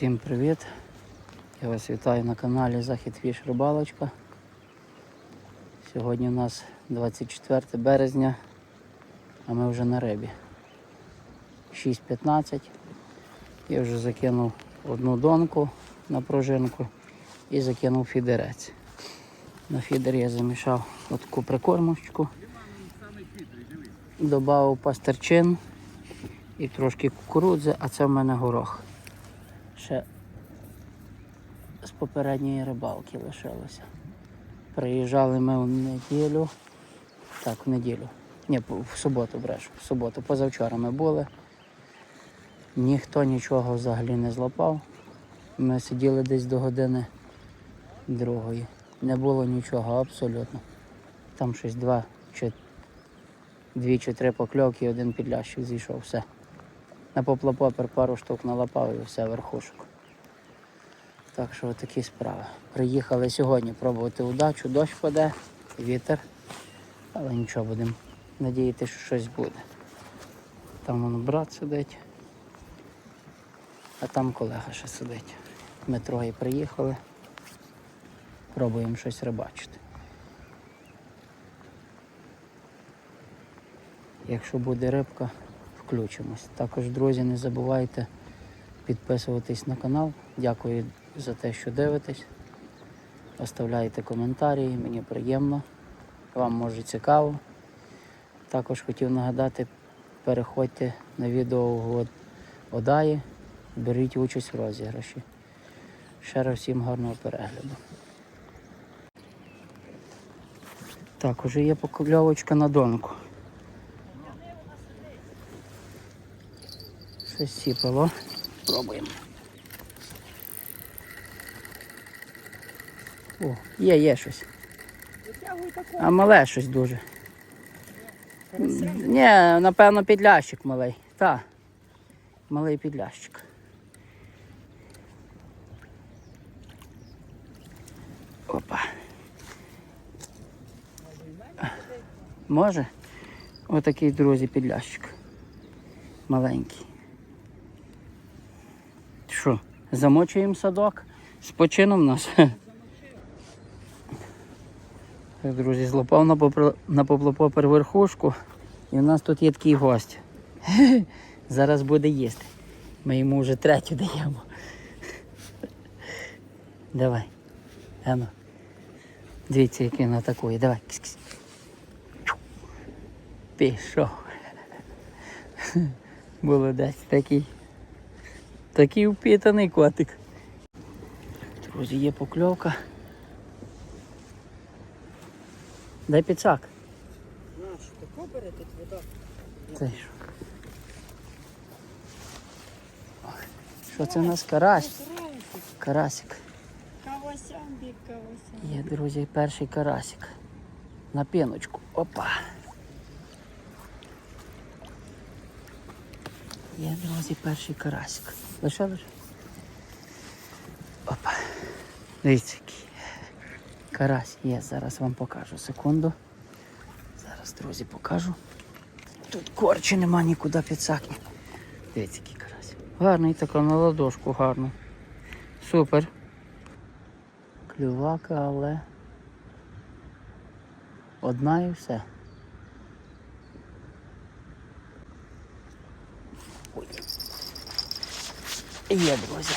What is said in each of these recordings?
Всім привіт! Я вас вітаю на каналі Захід Фіш Рибалочка. Сьогодні у нас 24 березня, а ми вже на рибі. 6.15. Я вже закинув одну донку на пружинку і закинув фідерець. На фідер я замішав таку прикормочку. Добавив пастерчин і трошки кукурудзи, а це в мене горох. Ще з попередньої рибалки лишилося. Приїжджали ми в неділю. Так, в неділю. Ні, в суботу брешу. В суботу. Позавчора ми були. Ніхто нічого взагалі не злопав. Ми сиділи десь до години другої. Не було нічого абсолютно. Там щось два чи дві чи три покльовки один підлящик зійшов. Все. На поплопопер пару штук налапав і все верхушок. Так що такі справи. Приїхали сьогодні пробувати удачу, дощ паде, вітер. Але нічого, будемо надіятися, що щось буде. Там вон брат сидить, а там колега ще сидить. Ми троє приїхали. Пробуємо щось рибачити. Якщо буде рибка, включимось. Також, друзі, не забувайте підписуватись на канал. Дякую за те, що дивитесь. Оставляйте коментарі, мені приємно. Вам може цікаво. Також хотів нагадати, переходьте на відео Одаї, беріть участь в розіграші. Ще раз всім гарного перегляду. Так, уже є покльовочка на донку. Щось сіпало. Пробуємо. О, є, є щось. А мале щось дуже. Ні, напевно, підлящик малий. Так. Малий підлящик. Опа. Може? Отакий, друзі, підлящик. Маленький. Що, замочуємо садок? Спочином нас. Друзі, злопав на, попро... на поплопопер верхушку. І у нас тут є такий гость. Зараз буде їсти. Ми йому вже третю даємо. Давай. Ано. Дивіться, який він атакує. Давай. Кис-кис. Пішов. Молодець такий. Такий упітаний котик. Друзі, є покльовка. Дай підсак. На, що тако бере тут вода? Це що? Що це у нас карась? Карасик. Кавасян бік, кавасян. Є, друзі, перший карасик. На піночку. Опа. Є, друзі, перший карасик. Лише лише. Опа. Дивіться який. Карась є, зараз вам покажу. Секунду. Зараз, друзі, покажу. Тут корчі нема нікуди підсакні. Дивіться, який карась. Гарний така на ладошку, гарний. Супер. Клювака, але одна і все. Є, друзі.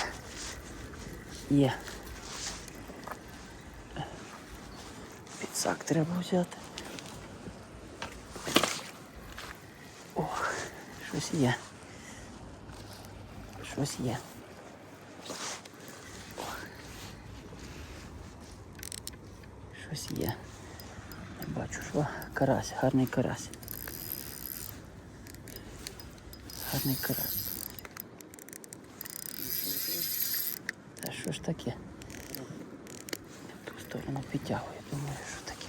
Є. Підсак треба взяти. Ох, щось є. Щось є. Щось є. Я бачу, що карась, гарний карась. Гарний карась. Та що ж таке? В ту сторону підтягує, думаю, що таке.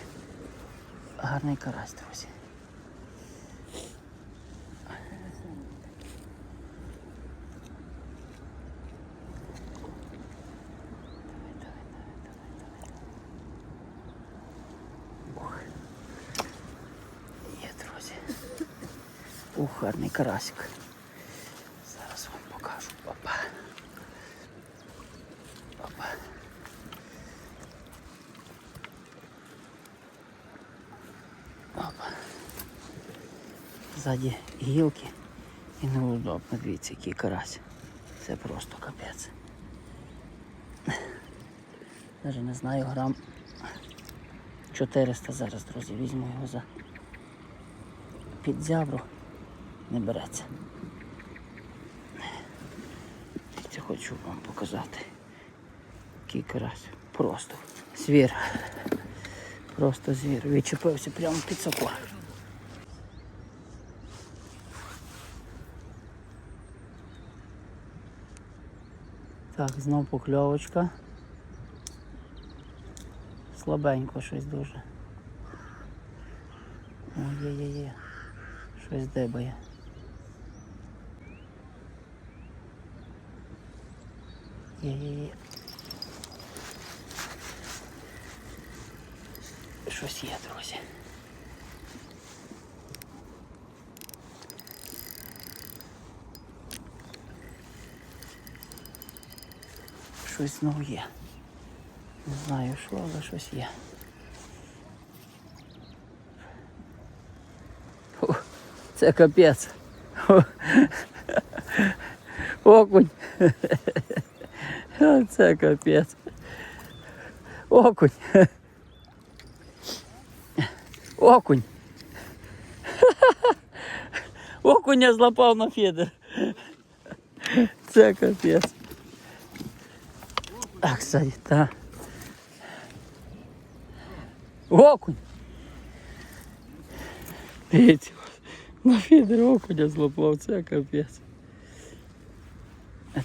Гарний карась, друзі. Ух, гарний карасик. Зараз вам покажу. Опа. Опа. Ззаді гілки і неудобно. Дивіться, який карась. Це просто капець. Навіть не знаю, грам 400 зараз, друзі, візьму його за під зябру. Не береться. Це хочу вам показати. Який карась. Просто звір. Просто звір. Відчепився прямо під сапог. Так, знов покльовочка. Слабенько щось дуже. О, є-є-є. Щось дебає. Є-є-є. Щось є, друзі. Щось знову є. Не знаю що, але щось є. Фу, Це капець. Фу. Окунь. Це капець. Окунь. Окунь. Окуня злапав на фідер. Це капець. Так, кстати, так. Окунь. Дивіться, на фідер окуня злапав, це капець.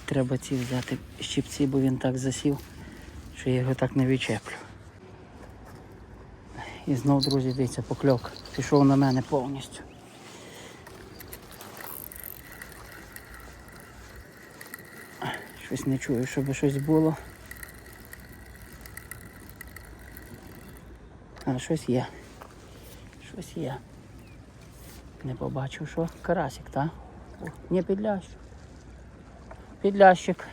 Треба ці взяти щипці, бо він так засів, що я його так не відчеплю. І знов, друзі, дивіться, покльовка. Пішов на мене повністю. Щось не чую, щоб щось було. А щось є. Щось є. Не побачив, що карасик, так? Ні, підлящик. Підлящик.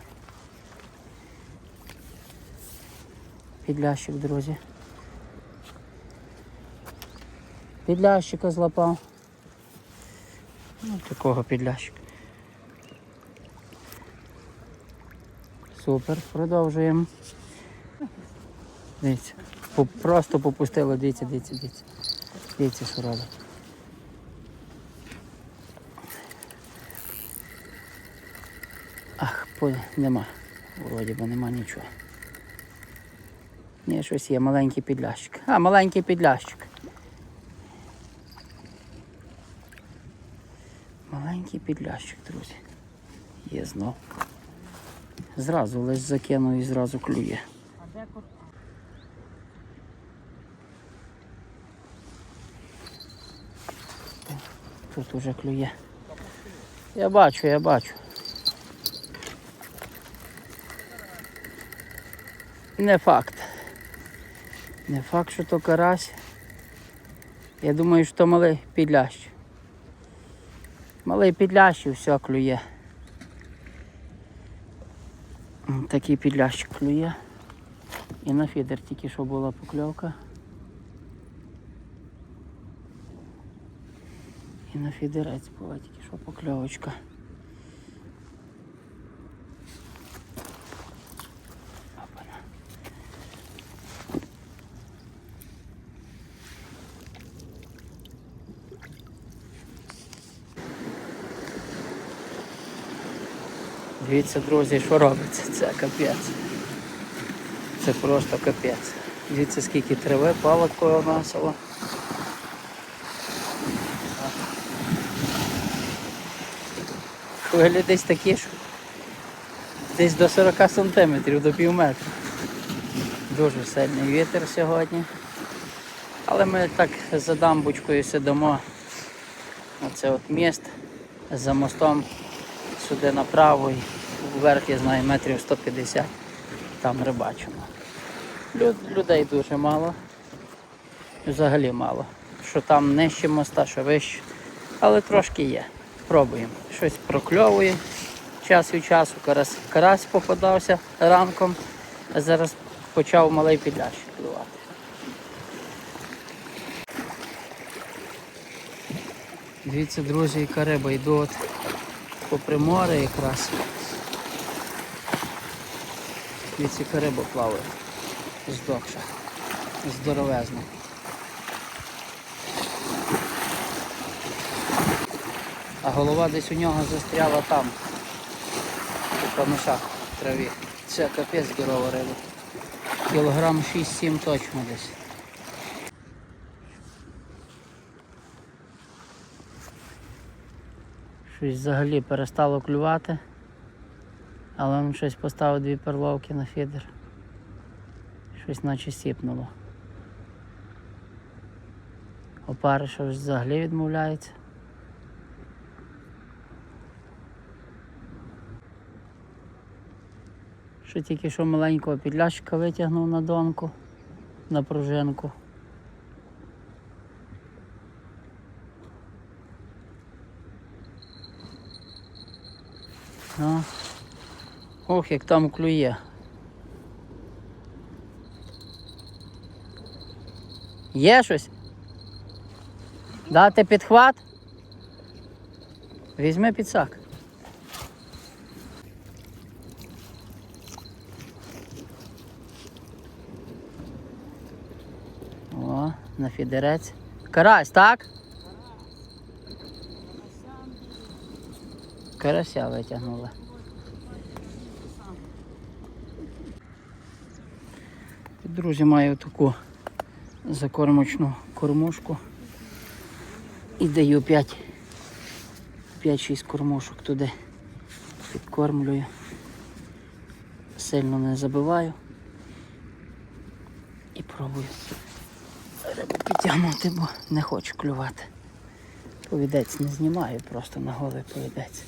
Підлящик, друзі. Підлящика злапав. Ну, такого підлящика. Супер, продовжуємо. Дивіться. Просто попустило, дивіться, дивіться, дивіться. Дивіться, що робить. Ах, по... нема. Вроді би нема нічого. Ні, щось є, маленький підлящик. А, маленький підлящик. Маленький підлящик, друзі. Є знов. Зразу лиш закинув і зразу клює. А де кот? Тут уже клює. Я бачу, я бачу. Не факт. Не факт, що то карась. Я думаю, що то малий підлящ. Малий підлящ і все клює. Такий підлящик клює. І на фідер тільки що була покльовка. І на фідерець була тільки що покльовочка. Дивіться, друзі, що робиться. Це капець. Це просто капець. Дивіться, скільки трави палкою насило. Хвилі десь такі, що десь до 40 сантиметрів, до пів метра. Дуже сильний вітер сьогодні. Але ми так за дамбочкою сидимо. Оце от міст за мостом сюди направо і вверх, я знаю, метрів 150. Там рибачимо. Люд- людей дуже мало. Взагалі мало. Що там нижче моста, що вище. Але трошки є. Пробуємо. Щось прокльовує час від часу. Карась, карась попадався ранком. А зараз почав малий підлящик клювати. Дивіться, друзі, яка риба йду от попри якраз. Дивіться, яка риба плаває. Здохша. Здоровезна. А голова десь у нього застряла там. У камишах в траві. Це капець здорова риба. Кілограм 6-7 точно десь. Щось взагалі перестало клювати. Але він щось поставив дві перловки на фідер. Щось наче сіпнуло. Опариша взагалі відмовляється. Що тільки що маленького підлящика витягнув на донку, на пружинку. Ну. Ох, як там клює. Є щось? Дати підхват? Візьми підсак. О, на фідерець. Карась, так? Карася витягнула. Друзі, маю таку закормочну кормушку. І даю 5 5-6 кормушок туди. Підкормлюю. Сильно не забиваю. І пробую підтягнути, бо не хочу клювати. Повідець не знімаю, просто на голий повідець.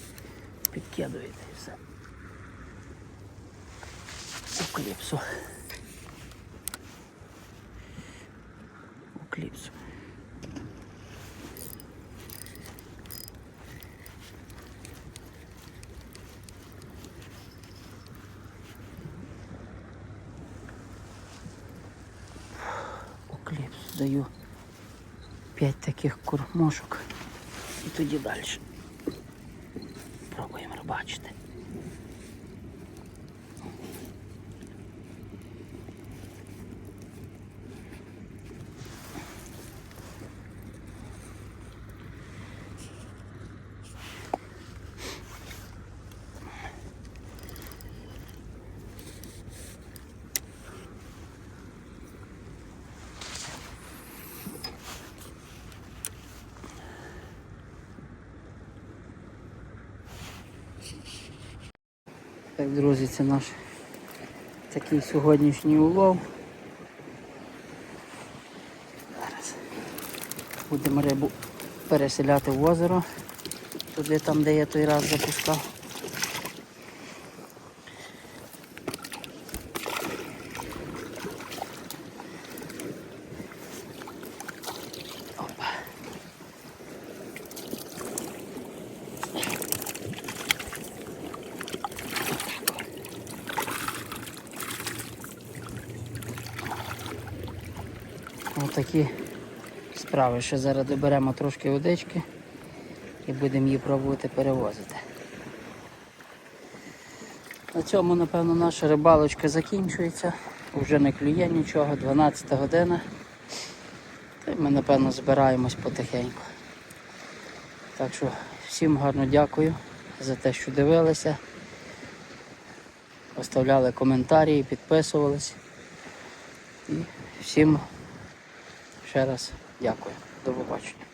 Підкидуєте і все. У кліпсу. У кліпсу. У кліпсу даю 5 таких кормушок і тоді далі. Пробуємо рибачити. Так, друзі, це наш такий сьогоднішній улов. Зараз будемо рибу переселяти в озеро, туди там, де я той раз запускав. Отакі справи. Ще зараз доберемо трошки водички і будемо її пробувати перевозити. На цьому, напевно, наша рибалочка закінчується. Вже не клює нічого, 12 година. Та ми, напевно, збираємось потихеньку. Так що всім гарно дякую за те, що дивилися. Оставляли коментарі, підписувались. І всім ще раз дякую. До побачення.